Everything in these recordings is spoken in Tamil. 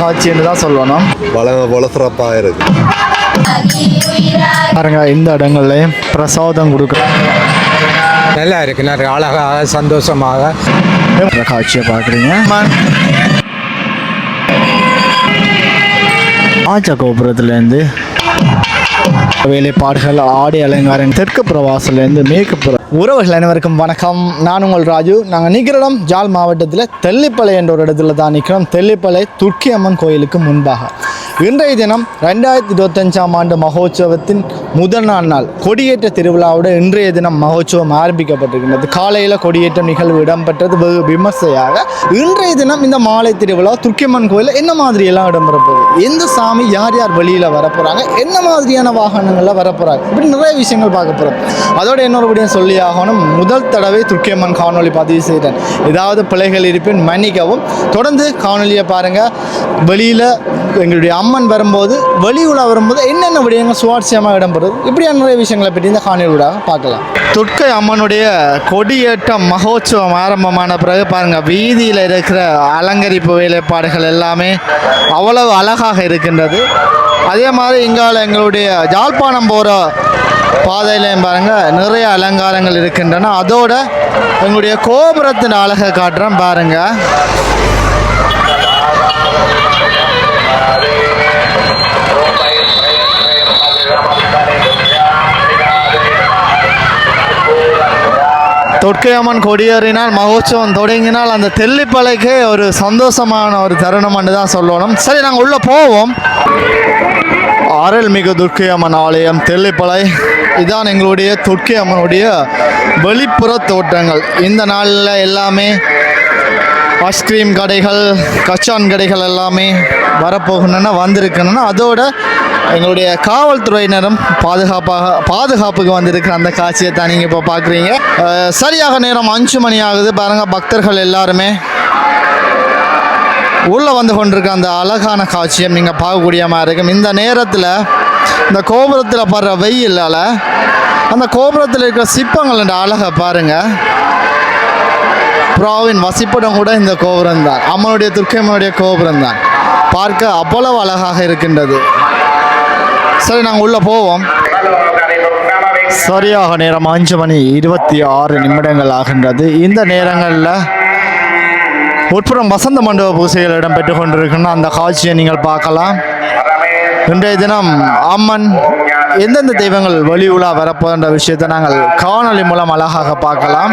காட்சின்னு தான் சொல்லணும். வளமை போல சிறப்பாக இருக்கு பாருங்க இந்த இடங்கள்லையும் பிரசாதம் கொடுக்குறாங்க நல்லா இருக்கு நிறைய அழகாக சந்தோஷமாக. காட்சியை பார்க்குறீங்க. ஆச்சா கோபுரத்துலேருந்து வேலைப்பாடுகள் ஆடை அலங்காரம் தெற்கு பிரவாசிலேருந்து மேற்கு புற உறவுகள் அனைவருக்கும் வணக்கம். நான் உங்கள் ராஜு. நாங்கள் நிற்கிற இடம் மாவட்டத்தில் தெல்லிப்பளை என்ற ஒரு இடத்துல தான் நிற்கிறோம். தெல்லிப்பளை துர்க்கி அம்மன் கோயிலுக்கு முன்பாக. இன்றைய தினம் ரெண்டாயிரத்தி இருபத்தஞ்சாம் ஆண்டு மகோத்சவத்தின் முதல் நாள் நாள் கொடியேற்ற திருவிழாவோட இன்றைய தினம் மகோத்சவம் ஆரம்பிக்கப்பட்டிருக்கின்றது. காலையில் கொடியேற்றம் நிகழ்வு இடம்பெற்றது. வெகு விமர்சையாக இன்றைய தினம் இந்த மாலை திருவிழா துர்க்கியம்மன் கோயிலில் என்ன மாதிரி எல்லாம் இடம்பெற போகுது? எந்த சாமி யார் யார் வெளியில் வரப்போகிறாங்க என்ன மாதிரியான வாகனங்களில் வரப்போகிறாங்க இப்படி நிறைய விஷயங்கள் பார்க்க போகிறோம் அதோட இன்னொரு விடயம் சொல்லி ஆகணும். முதல் தடவை துர்க்கியம்மன் காணொளி பதிவு செய்கிறேன் ஏதாவது பிழைகள் இருப்பின் மன்னிக்கவும். தொடர்ந்து காணொலியை பாருங்கள் வெளியில் எங்களுடைய அம்மன் வரும்போது வெளி உலா வரும்போது என்னென்ன விடயங்கள் சுவாரஸ்யமாக இடம்பெறுது? இப்படியான நிறைய விஷயங்களை பற்றி இந்த காணொலியூடாக பார்க்கலாம். துர்க்கை அம்மனுடைய கொடியேற்றம் மகோத்சவம் ஆரம்பமான பிறகு பாருங்கள் வீதியில் இருக்கிற அலங்கரிப்பு வேலைப்பாடுகள் எல்லாமே அவ்வளவு அழகாக இருக்கின்றது. அதே மாதிரி இங்கால எங்களுடைய ஜாழ்ப்பாணம் போகிற பாதையிலையும் பாருங்கள் நிறைய அலங்காரங்கள் இருக்கின்றன. அதோட எங்களுடைய கோபுரத்தின் அழகை காட்டுறேன் பாருங்கள் தொட்கையம்மன் கொடியேறினால் மகோத்சவம் தொடங்கினால் அந்த தெல்லிப்பலைக்கு ஒரு சந்தோஷமான ஒரு தருணம் தான் சொல்லணும். சரி நாங்கள் உள்ளே போவோம். அருள்மிகு துர்க்கையம்மன் ஆலயம் தெல்லிப்பலை இதான் எங்களுடைய துர்க்கையம்மனுடைய வெளிப்புற தோட்டங்கள். இந்த நாளில் எல்லாமே ஐஸ்கிரீம் கடைகள் கச்சான் கடைகள் எல்லாமே வரப்போகணும்னா வந்திருக்கணும்னா அதோட எங்களுடைய காவல்துறையினரும் பாதுகாப்பாக பாதுகாப்புக்கு வந்திருக்கிற அந்த காட்சியை தான் நீங்கள் இப்போ பார்க்குறீங்க சரியாக நேரம் அஞ்சு மணி ஆகுது. பாருங்கள் பக்தர்கள் எல்லாருமே உள்ளே வந்து கொண்டிருக்க அந்த அழகான காட்சியை நீங்கள் பார்க்கக்கூடிய மாதிரி இருக்கும். இந்த நேரத்தில் இந்த கோபுரத்தில் படுற வெயிலால் அந்த கோபுரத்தில் இருக்கிற சிற்பங்களோட அழகை பாருங்கள் புறாவின் வசிப்பிடம் கூட இந்த கோபுரம் தான் அம்மனுடைய துர்க்கையம்மனுடைய கோபுரம் தான் பார்க்க அவ்வளவு அழகாக இருக்கின்றது. சரி நாங்கள் உள்ளே போவோம். சரியாக நேரம் அஞ்சு மணி இருபத்தி ஆறு நிமிடங்கள் ஆகின்றது. இந்த நேரங்களில் உட்புறம் வசந்த மண்டப பூசைகள் இடம்பெற்று கொண்டிருக்கின்ற அந்த காட்சியை நீங்கள் பார்க்கலாம். இன்றைய தினம் அம்மன் எந்தெந்த தெய்வங்கள் வெளி உலா வரப்போகின்ற விஷயத்தை நாங்கள் காணொளி மூலம் அழகாக பார்க்கலாம்.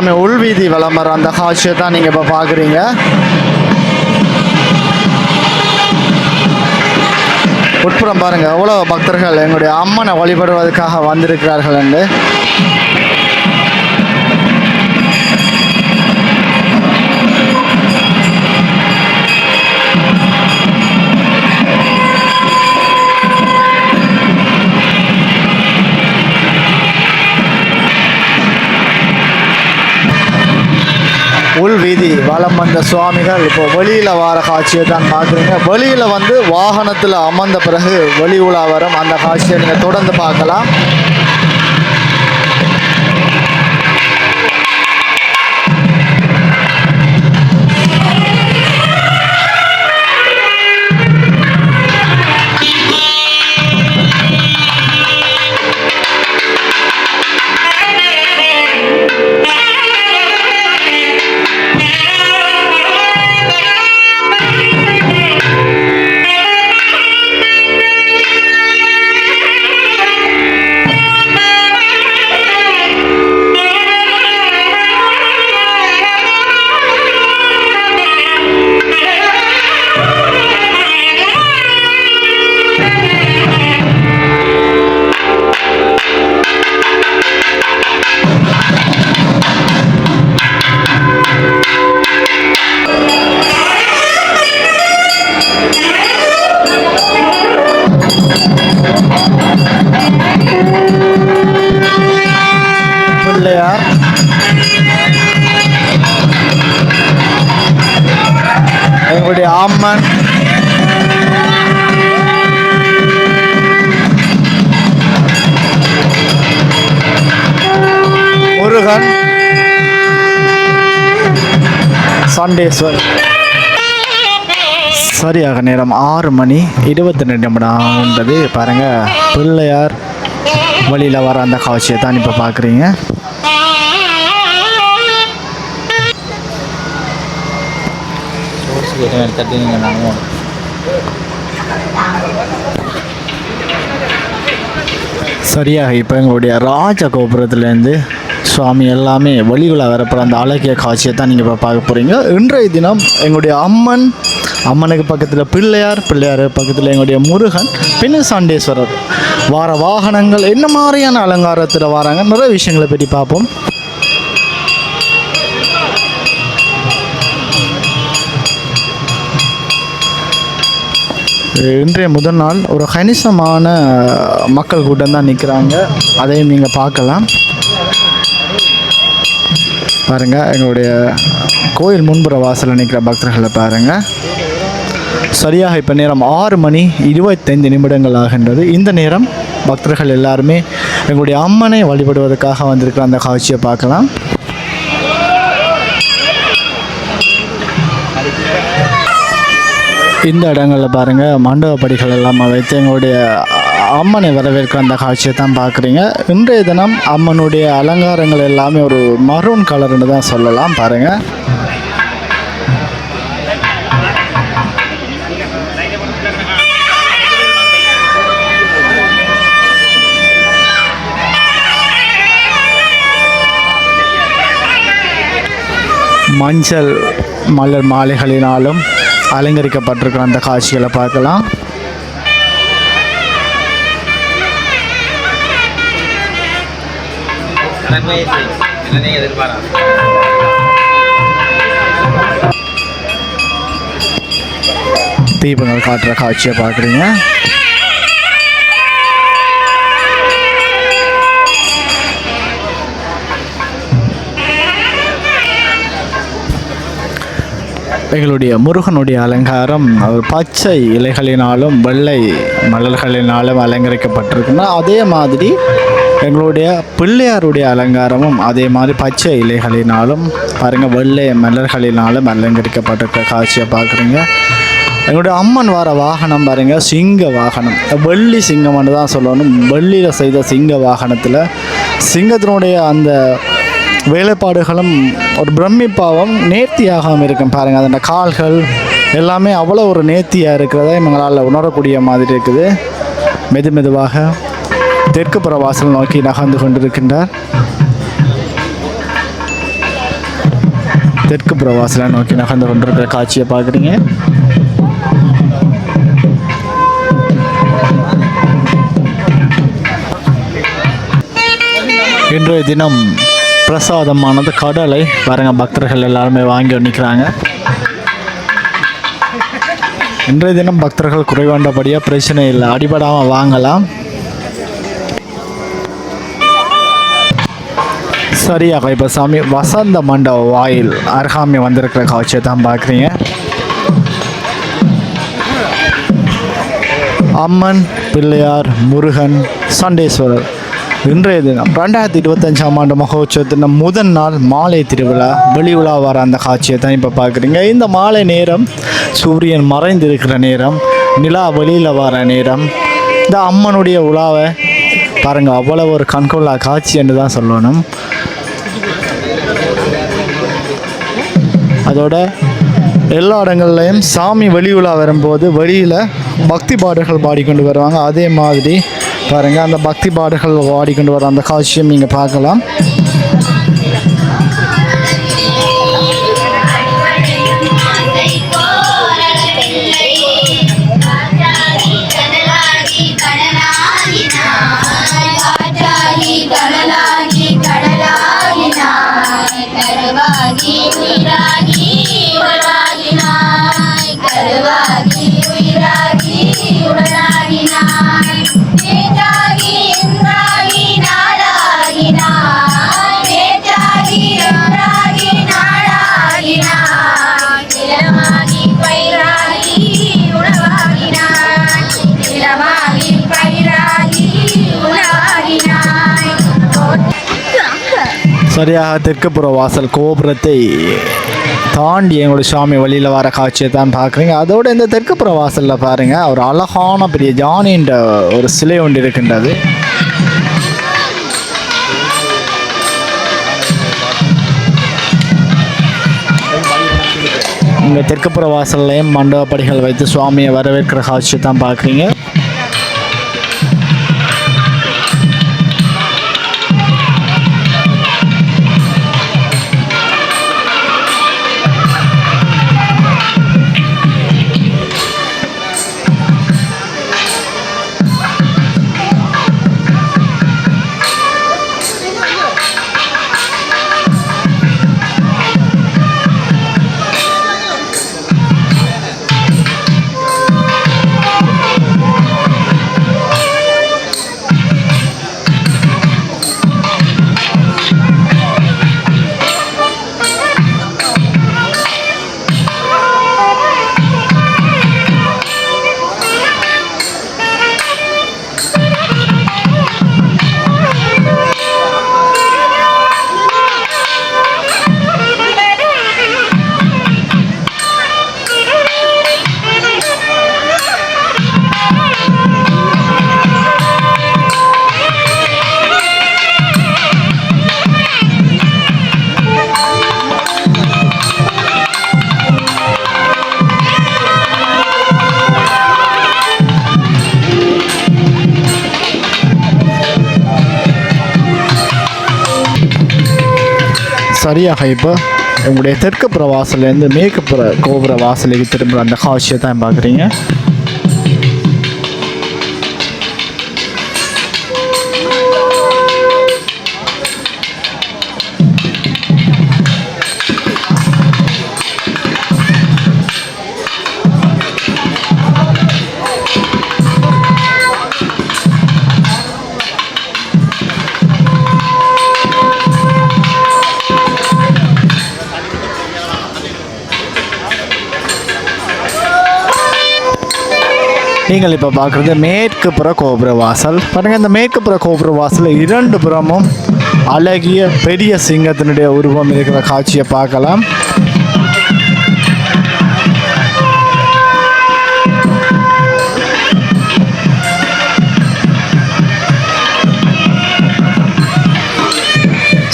சாமி உள்வீதி விளம்பரம் அந்த காட்சியை தான் நீங்கள் இப்போ பார்க்குறீங்க உட்புறம் பாருங்கள் எவ்வளோ பக்தர்கள் எங்களுடைய அம்மனை வழிபடுவதற்காக வந்திருக்கிறார்கள் என்று. வலம் வந்த சுவாமிகள் இப்போ வெளியில் வர காட்சியை தான் பார்க்குறீங்க. வெளியில் வந்து வாகனத்தில் அமர்ந்த பிறகு வெளி உலா வரும். அந்த காட்சியை நீங்கள் தொடர்ந்து பார்க்கலாம். சண்டேஸ்வர் சரியாக நேரம் ஆறு மணி இருபத்தி ரெண்டு நிமிடம்ன்றது பாருங்க. பிள்ளையார் வழியில் வர அந்த காட்சியை தான் இப்போ பார்க்குறீங்க. சரியாக இப்போ எங்களுடைய ராஜ கோபுரத்துலேருந்து சுவாமி எல்லாமே வழிகுள்ள வரப்போகிற அந்த அழகிய காட்சியை தான் நீங்கள் இப்போ பார்க்க போகிறீங்க இன்றைய தினம் எங்களுடைய அம்மன் அம்மனுக்கு பக்கத்தில் பிள்ளையார் பிள்ளையார் பக்கத்தில் எங்களுடைய முருகன் பின்ன சாண்டேஸ்வரர். வார வாகனங்கள் என்ன மாதிரியான அலங்காரத்தில் வராங்க? நிறைய விஷயங்களை பற்றி பார்ப்போம். இன்றைய முதல் நாள் ஒரு கணிசமான மக்கள் கூட்டம் தான் நிற்கிறாங்க அதையும் நீங்கள் பார்க்கலாம். பாருங்கள் எங்களுடைய கோயில் முன்புற வாசலில் நிற்கிற பக்தர்களை பாருங்கள் சரியாக இப்போ நேரம் ஆறு மணி இருபத்தைந்து நிமிடங்கள் ஆகின்றது. இந்த நேரம் பக்தர்கள் எல்லாருமே எங்களுடைய அம்மனை வழிபடுவதற்காக வந்திருக்கிற அந்த காட்சியை பார்க்கலாம். இந்த இடங்களில் பாருங்கள் மண்டப படிகள் எல்லாம் வைத்து எங்களுடைய அம்மனை வரவேற்கிற அந்த காட்சியை தான் பார்க்குறீங்க. இன்றைய தினம் அம்மனுடைய அலங்காரங்கள் எல்லாமே ஒரு மரூன் கலர்னு தான் சொல்லலாம். பாருங்கள் மஞ்சள் மலர் மாலைகளினாலும் அலங்கரிக்கப்பட்டிருக்கிற அந்த காட்சிகளை பார்க்கலாம். தீபங்கள் காட்டுற காட்சியை பார்க்குறீங்க. எங்களுடைய முருகனுடைய அலங்காரம் ஒரு பச்சை இலைகளினாலும் வெள்ளை மலர்களினாலும் அலங்கரிக்கப்பட்டிருக்குன்னா அதே மாதிரி எங்களுடைய பிள்ளையாருடைய அலங்காரமும் அதே மாதிரி பச்சை இலைகளினாலும் பாருங்கள் வெள்ளை மலர்களினாலும் அலங்கரிக்கப்பட்டிருக்க காட்சியை பார்க்குறீங்க. எங்களுடைய அம்மன் வர வாகனம் பாருங்க சிங்க வாகனம். வெள்ளி சிங்கம்னு தான் சொல்லணும். வெள்ளியில் செய்த சிங்க வாகனத்தில் சிங்கத்தினுடைய அந்த வேலைப்பாடுகளும் ஒரு பிரமிப்பாவும் நேர்த்தியாகவும் இருக்கும். பாருங்கள் அந்த கால்கள் எல்லாமே அவ்வளோ ஒரு நேர்த்தியாக இருக்கிறத எங்களால் உணரக்கூடிய மாதிரி இருக்குது. மெது மெதுவாக தெற்கு புற நோக்கி நகர்ந்து கொண்டிருக்கின்றார். தெற்கு புற நோக்கி நகர்ந்து கொண்டிருக்கிற காட்சியை பார்க்குறீங்க. இன்றைய தினம் பிரசாதமானது கடலை. பாருங்க பக்தர்கள் எல்லாருமே வாங்கி நிற்கிறாங்க இன்றைய தினம் பக்தர்கள் குறைவாண்டபடியாக பிரச்சனை இல்லை. அடிபடாமல் வாங்கலாம். சரியாக இப்போ சாமி வசந்த மண்டப வாயில் அருகாமை வந்திருக்கிற காட்சியை தான் பார்க்குறீங்க. அம்மன் பிள்ளையார் முருகன் சண்டேஸ்வரர். இன்றைய தினம் ரெண்டாயிரத்தி இருபத்தஞ்சாம் ஆண்டு மகோத்சவத்தின் முதல் நாள் மாலை திருவிழா வெளி உலா வர அந்த காட்சியை தான் இப்போ பார்க்குறீங்க. இந்த மாலை நேரம் சூரியன் மறைந்திருக்கிற நேரம் நிலா வெளியில் வர நேரம். இந்த அம்மனுடைய உலாவை பாருங்கள் அவ்வளோ ஒரு கண்கொள்ளா காட்சி என்று தான் சொல்லணும். அதோட எல்லா இடங்கள்லையும் சாமி வெளி உலா வரும்போது வெளியில் பக்தி பாடல்கள் பாடிக்கொண்டு வருவாங்க. அதே மாதிரி பாருங்கள் அந்த பக்தி பாடல்கள் பாடிக்கொண்டு வர அந்த காட்சியும் நீங்கள் பார்க்கலாம். சரியாக தெற்குப்புற வாசல் கோபுரத்தை தாண்டி எங்களுடைய சுவாமி வழியில் வர காட்சியை தான் பார்க்குறீங்க. அதோட இந்த தெற்குப்புற வாசலில் பாருங்கள் ஒரு அழகான பெரிய ஜானின்ற ஒரு சிலை ஒன்று இருக்கின்றது. இங்கே தெற்குப்புற வாசல்லையும் மண்டபப்படிகள் வைத்து சுவாமியை வரவேற்கிற காட்சியை தான் பார்க்குறீங்க. சரியாக இப்போ உங்களுடைய தெற்கு தெற்குப்புற வாசல்லேருந்து மேற்குப்புற கோபுர வாசலுக்கு திரும்புகிற அந்த காட்சியை தான் பார்க்குறீங்க. நீங்கள் இப்போ பார்க்குறது மேற்கு புற கோபுர வாசல். பாருங்கள் இந்த மேற்கு புற கோபுர வாசல் இரண்டு புறமும் அழகிய பெரிய சிங்கத்தினுடைய உருவம் இருக்கிற காட்சியை பார்க்கலாம்.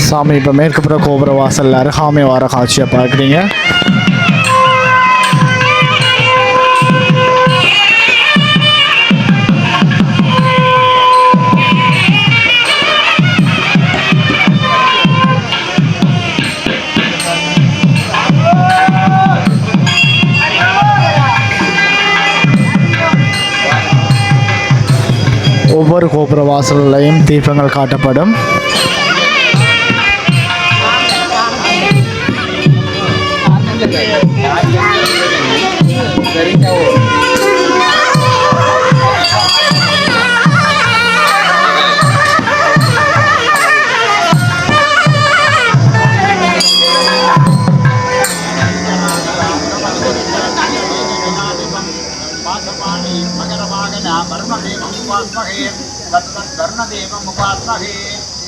சாமி இப்போ மேற்கு புற கோபுர வாசலில் அருகாமை வர காட்சியை பார்க்குறீங்க. ஒவ்வொரு கோபுர வாசல்லையும் தீபங்கள் காட்டப்படும் उपास्महे तत्तद्वर्णदेवम् उपास्महे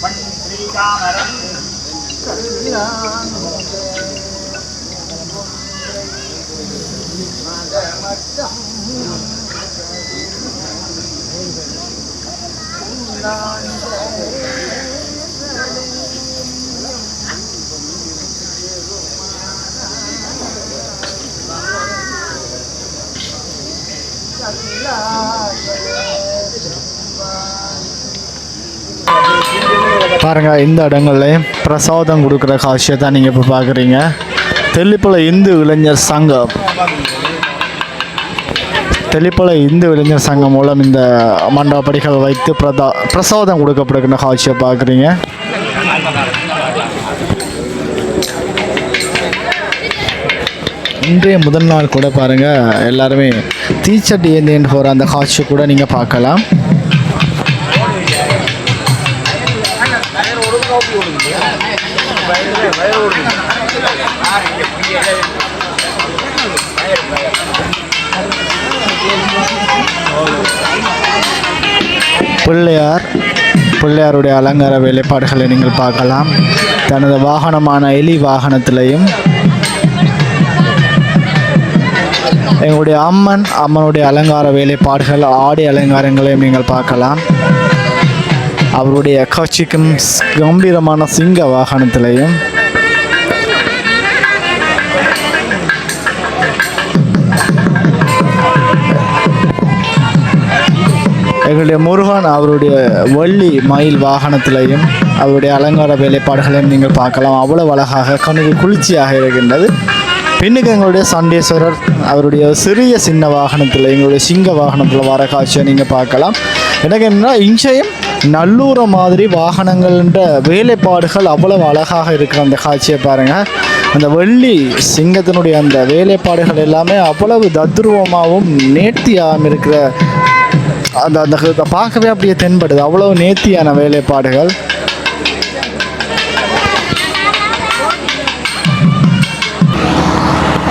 पण्ड्रीकामरम् Allah பாருங்க இந்த இடங்கள்லையும் பிரசாதம் கொடுக்குற காட்சியை தான் நீங்கள் இப்போ பார்க்குறீங்க தெல்லிப்பள இந்து இளைஞர் சங்கம். தெளிப்பளை இந்து இளைஞர் சங்கம் மூலம் இந்த மண்டபடிகள் வைத்து பிரதா பிரசாதம் கொடுக்கப்படுகின்ற காட்சியை பார்க்குறீங்க இன்றைய முதல் நாள் கூட பாருங்கள் எல்லாருமே தீச்சட்டி ஏந்தின்னு போகிற அந்த காட்சியை கூட நீங்கள் பார்க்கலாம். பிள்ளையார் பிள்ளையாருடைய அலங்கார வேலைப்பாடுகளை நீங்கள் பார்க்கலாம். தனது வாகனமான எலி வாகனத்திலையும் எங்களுடைய அம்மன் அம்மனுடைய அலங்கார வேலைப்பாடுகள் ஆடை அலங்காரங்களையும் நீங்கள் பார்க்கலாம். அவருடைய காட்சிக்கும் கம்பீரமான சிங்க வாகனத்திலையும் எங்களுடைய முருகன் அவருடைய வள்ளி மயில் வாகனத்திலையும் அவருடைய அலங்கார வேலைப்பாடுகளையும் நீங்கள் பார்க்கலாம். அவ்வளவு அழகாக கண்ணுக்கு குளிர்ச்சியாக இருக்கின்றது. பின்னுக்கு எங்களுடைய சண்டேஸ்வரர் அவருடைய சிறிய சின்ன வாகனத்தில் எங்களுடைய சிங்க வாகனத்தில் வர காட்சியை நீங்கள் பார்க்கலாம். எனக்கு என்னன்னா இங்கேயும் நல்லூர மாதிரி வாகனங்கள்ன்ற வேலைப்பாடுகள் அவ்வளவு அழகாக இருக்கிற அந்த காட்சியை பாருங்கள் அந்த வெள்ளி சிங்கத்தினுடைய அந்த வேலைப்பாடுகள் எல்லாமே அவ்வளவு தத்ரூபமாகவும் நேர்த்தியாகவும் இருக்கிற அந்த அந்த பார்க்கவே அப்படியே தென்படுது. அவ்வளவு நேர்த்தியான வேலைப்பாடுகள்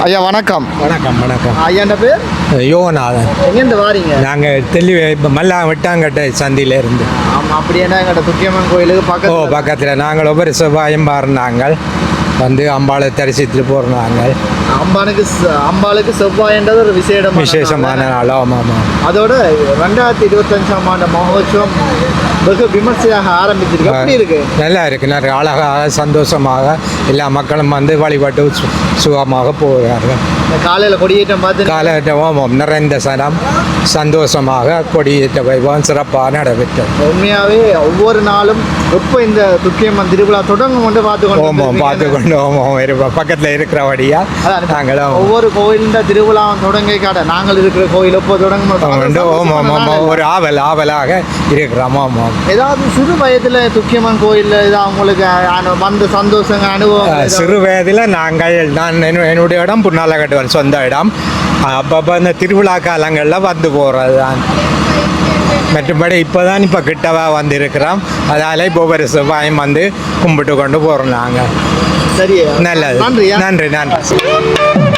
ஐயா வணக்கம். வணக்கம் வணக்கம். ஐயாண்ட பேர்? யோகநாதன். எங்கேருந்து வாரீங்க? நாங்கள் தெளிவு இப்போ மல்லா வெட்டாங்கட்டை சந்தியில இருந்து ஆமாம் அப்படின்னா எங்கள்கிட்ட துக்கியம்மன் கோயிலுக்கு ஓ பக்கத்தில். நாங்கள் ஒவ்வொரு செவ்வாயும் பாருனாங்கள் வந்து அம்பாளை தரிசித்துட்டு போகிறாங்க அம்பானுக்கு ச- அம்பாளுக்கு செவ்வாயன்றது ஒரு விசேடமான விசேஷமான நாள். ஆமாம் ஆமாம் அதோட ரெண்டாயிரத்தி இருபத்தஞ்சாம் ஆண்டு மகோத்சவம் வெகு விமர்சையாக ஆரம்பிச்சிருக்கு. எப்படி இருக்கு? நல்லா இருக்கு நிறைய அழகாக சந்தோஷமாக எல்லா மக்களும் வந்து வழிபட்டு சுகமாக போகிறார்கள். காலையில் கொடியேற்றம் பார்த்து ஓமம் நிறைந்த சனம் சந்தோஷமாக கொடியேற்ற வைபவம் சிறப்பாக நடைபெற்றது. உண்மையாவே ஒவ்வொரு நாளும் எப்போ இந்த துக்கியம்மன் திருவிழா தொடங்கும் கொண்டு பார்த்து கொண்டு. பார்த்து கொண்டு இருப்போம் பக்கத்தில் இருக்கிறபடியா அதான் நாங்களும் ஒவ்வொரு கோயிலின் திருவிழா தொடங்க காட நாங்கள் இருக்கிற கோயில். ஓமம் ஓமம் ஒரு ஆவல் ஆவலாக இருக்கிறோம் ஓமம் ஏதாவது சிறு வயதுல துக்கியம்மன் கோயில்ல ஏதாவது உங்களுக்கு அனு- வந்த சந்தோஷங்க அனுபவம் சிறு வயதில் நாங்கள் நான் என்னு- என்னுடைய இடம் புன்னாலகட்டுவன் சொந்த இடம். அப்பப்போ இந்த திருவிழா காலங்களில் வந்து போகிறது தான் மற்றபடி இப்போ தான் இப்போ கிட்டவா வந்திருக்கிறோம். அதால் இப்போ ஒரு செவ்வாயும் வந்து கும்பிட்டு கொண்டு போகிறோம் நாங்கள் சரி நல்லது. நன்றி நன்றி நன்றி.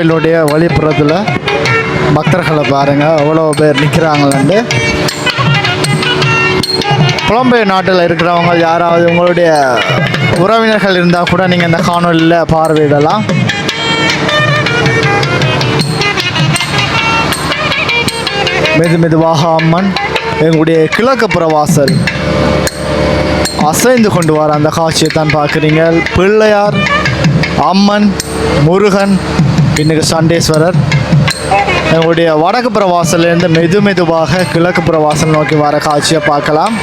கோவிலுடைய வழிப்புறத்தில் பக்தர்களை பாருங்க. அவ்வளோ பேர் நிற்கிறாங்களாண்டு புலம்பெயர் நாட்டில் இருக்கிறவங்க யாராவது உங்களுடைய உறவினர்கள் இருந்தால் கூட நீங்கள் இந்த காணொலியில் பார்வையிடலாம். மெது மெதுவாக அம்மன் எங்களுடைய கிழக்கு புறவாசல் அசைந்து கொண்டு வர அந்த காட்சியை தான் பார்க்குறீங்க. பிள்ளையார் அம்மன் முருகன் இன்னைக்கு சண்டேஸ்வரர். எங்களுடைய வடக்கு புற வாசல்லேருந்து மெது மெதுவாக கிழக்கு புற வாசல் நோக்கி வர காட்சியை பார்க்கலாம்.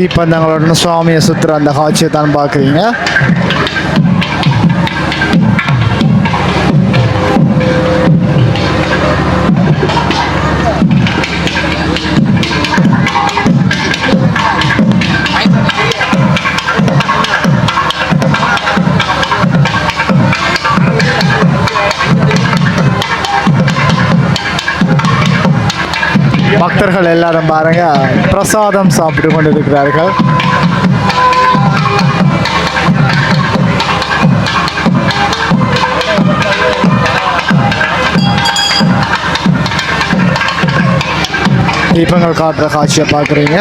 தீப்பந்தங்களுடன் சுவாமியை சுற்றுற அந்த காட்சியை தான் பார்க்குறீங்க. பக்தர்கள் எல்லாரும் பாருங்க. பிரசாதம் சாப்பிட்டு கொண்டிருக்கிறார்கள். தீபங்கள் காட்டுற காட்சியை பார்க்குறீங்க.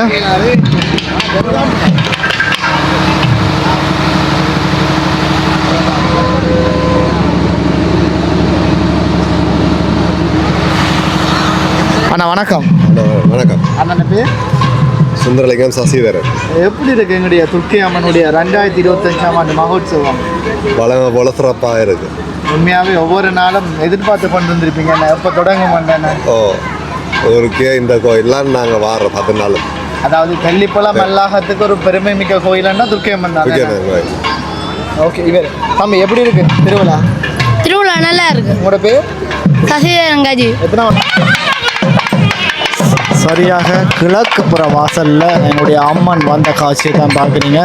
அண்ணா வணக்கம். அண்ணா, வணக்கம். அண்ணன் பேர்? சுந்தரலிங்கம் சசிதரன். எப்படி இருக்கு எங்களுடைய துர்க்கை அம்மனுடைய ரெண்டாயிரத்தி இருபத்தஞ்சாம் ஆண்டு மகோத்சவம்? வளம் போல சிறப்பாக இருக்கு. உண்மையாகவே ஒவ்வொரு நாளும் எதிர்பார்த்து கொண்டு வந்திருப்பீங்க என்ன எப்போ தொடங்கும் என்ன ஓ ஊருக்கே இந்த கோயிலெலாம் நாங்கள் வாரோம் பத்து நாள். அதாவது தெல்லிப்பழம் மல்லாகத்துக்கு ஒரு பெருமை மிக்க கோயிலன்னா துர்க்கை அம்மன் தான் ஓகே இவர். தம்பி எப்படி இருக்கு திருவிழா? திருவிழா நல்லா இருக்கு. உங்களோட பேர்? சசிதரங்காஜி எத்தனை சரியாக கிழக்கு புற வாசலில் என்னுடைய அம்மன் வந்த காட்சியை தான் பார்க்குறீங்க.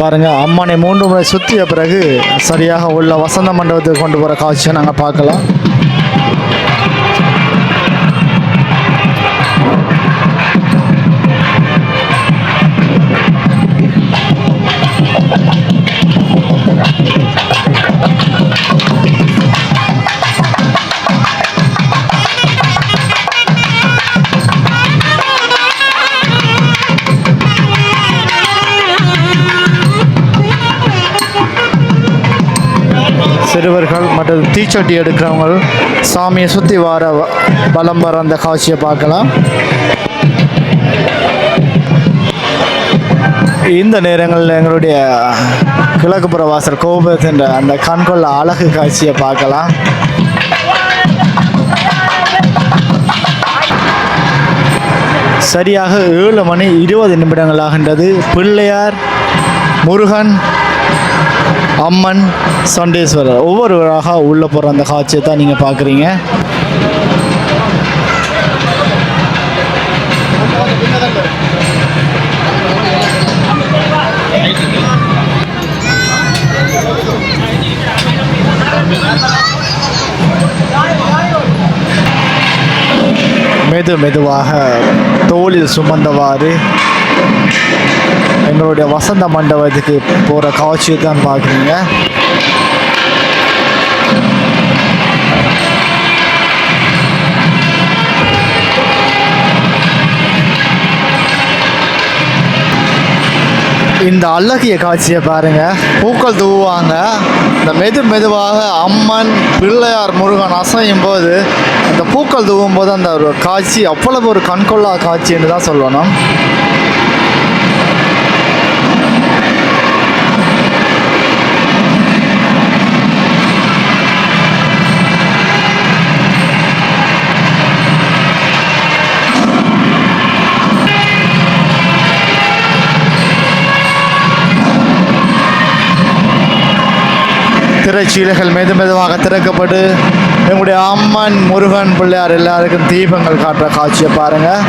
பாருங்கள் அம்மனை மூன்று முறை சுற்றிய பிறகு சரியாக உள்ள வசந்த மண்டபத்துக்கு கொண்டு போகிற காட்சியை நாங்கள் பார்க்கலாம். பிச்சட்டி எடுக்கிறவங்க சாமியை சுற்றி வர பலம் வலம் வர அந்த காட்சியை பார்க்கலாம். இந்த நேரங்களில் எங்களுடைய கிழக்குப்புற வாசல் கோபுரத்தின் அந்த கண்கொள்ள அழகு காட்சியை பார்க்கலாம். சரியாக ஏழு மணி இருபது நிமிடங்கள் ஆகின்றது. பிள்ளையார் முருகன் அம்மன் சண்டேஸ்வரர். ஒவ்வொருவராக உள்ளே போகிற அந்த காட்சியை தான் நீங்கள் பார்க்குறீங்க. மெது மெதுவாக தோளில் சுமந்தவாறு எங்களுடைய வசந்த மண்டபத்துக்கு போகிற காட்சியை தான் பார்க்குறீங்க. இந்த அழகிய காட்சியை பாருங்க. பூக்கள் தூவுவாங்க. இந்த மெது மெதுவாக அம்மன் பிள்ளையார் முருகன் அசையும் போது அந்த பூக்கள் தூவும் போது அந்த ஒரு காட்சி அவ்வளவு ஒரு கண்கொள்ளா காட்சி என்று தான் சொல்லணும். திரைச்சீலைகள் மெது மெதுவாக திறக்கப்பட்டு எங்களுடைய அம்மன் முருகன் பிள்ளையார் எல்லாருக்கும் தீபங்கள் காட்டுற காட்சியை பாருங்கள்